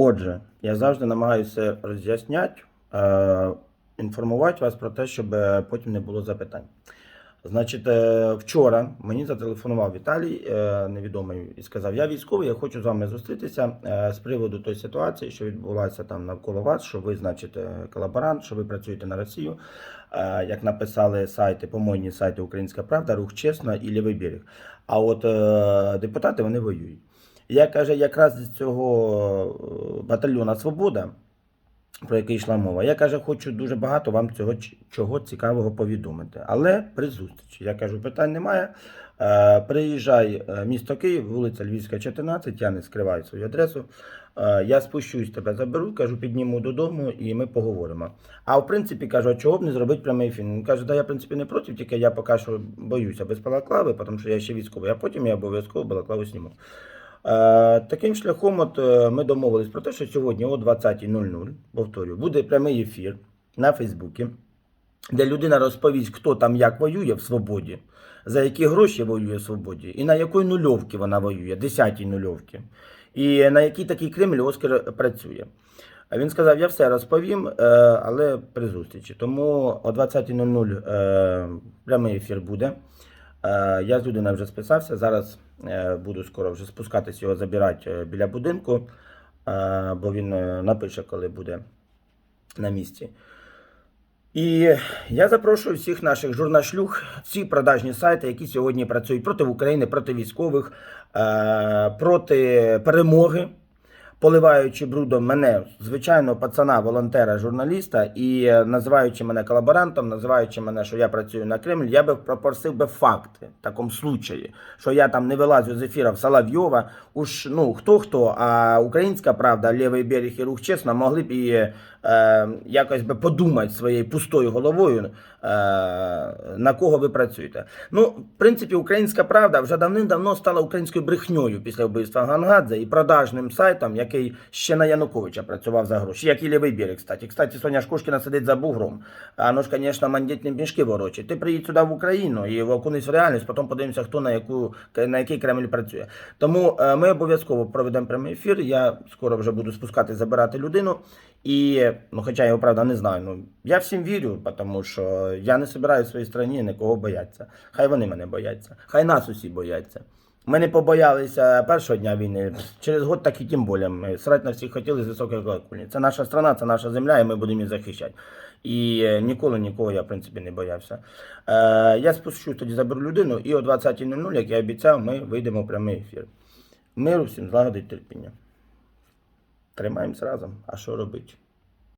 Отже, я завжди намагаюся роз'ясняти, е, інформувати вас про те, щоб е, потім не було запитань. Значить, е, вчора мені зателефонував Віталій, е, невідомий, і сказав: Я військовий, я хочу з вами зустрітися е, з приводу тої ситуації, що відбулася там навколо вас, що ви, значить, е, колаборант, що ви працюєте на Росію. Е, Як написали сайти, помойні сайти Українська Правда, Рух Чесно і Лівий берег. А от е, депутати вони воюють. Я каже, якраз з цього е, батальйона Свобода, про який йшла мова, я каже, хочу дуже багато вам цього чого цікавого повідомити. Але при зустрічі. Я кажу, питань немає. Е, приїжджай е, місто Київ, вулиця Львівська, 14, я не скриваю свою адресу. Я спущусь, тебе заберу, кажу, підніму додому і ми поговоримо. А в принципі кажу, а чого б не зробити прямий ефір? Він каже, да я в принципі не проти, тільки я поки що боюся без балаклави, тому що я ще військовий, а потім я обов'язково балаклаву зніму. Е, Таким шляхом, от е, ми домовились про те, що сьогодні о 20.00, повторюю, буде прямий ефір на Фейсбуці, де людина розповість, хто там як воює в свободі, за які гроші воює в свободі, і на якої нульовці вона воює, 10-й нульовці, і на який такий Кремль Оскар працює. А він сказав: я все розповім, е, але при зустрічі. Тому о 20.00 е, прямий ефір буде. Е, Я з людиною вже списався. Зараз е, буду скоро вже спускатись його забирати е, біля будинку, бо він напише, коли буде на місці. І я запрошую всіх наших журнашлюх, всі продажні сайти, які сьогодні працюють проти України, проти військових, проти перемоги, поливаючи брудом мене, звичайно, пацана, волонтера, журналіста, і е, називаючи мене колаборантом, називаючи мене, що я працюю на Кремль, я би пропросив би факти в такому случаї, що я там не вилазю з в Соловйова. Уж ну хто хто, а українська правда, лівий берег і рух чесно, могли б і е, якось би подумати своєю пустою головою, е, на кого ви працюєте. Ну, в принципі, українська правда вже давним-давно стала українською брехньою після вбивства Гангадзе і продажним сайтом, який ще на Януковича працював за гроші, як і лівий берег, кстати. Кстати, Соня Шкушкіна сидить за бугром. А ну ж, звісно, мандітні мішки ворочить. Ти приїдь сюди в Україну і окунись в реальність, потім подивимося, хто на яку на який Кремль працює. Тому е, ми обов'язково проведемо прямий ефір. Я скоро вже буду спускати, забирати людину. І, ну, хоча я його правда не знаю. Ну я всім вірю, тому що я не собираю в своїй країні нікого бояться. Хай вони мене бояться, хай нас усі бояться. Ми не побоялися першого дня війни. Через год так і тим більше. Ми срать на всіх хотіли з високої колокольні. Це наша страна, це наша земля, і ми будемо її захищати. І е, ніколи нікого я, в принципі, не боявся. Е, я спущу тоді заберу людину, і о 20.00, як я обіцяв, ми вийдемо в прямий ефір. Миру всім, злагоди й терпіння. Тримаємось разом. А що робити?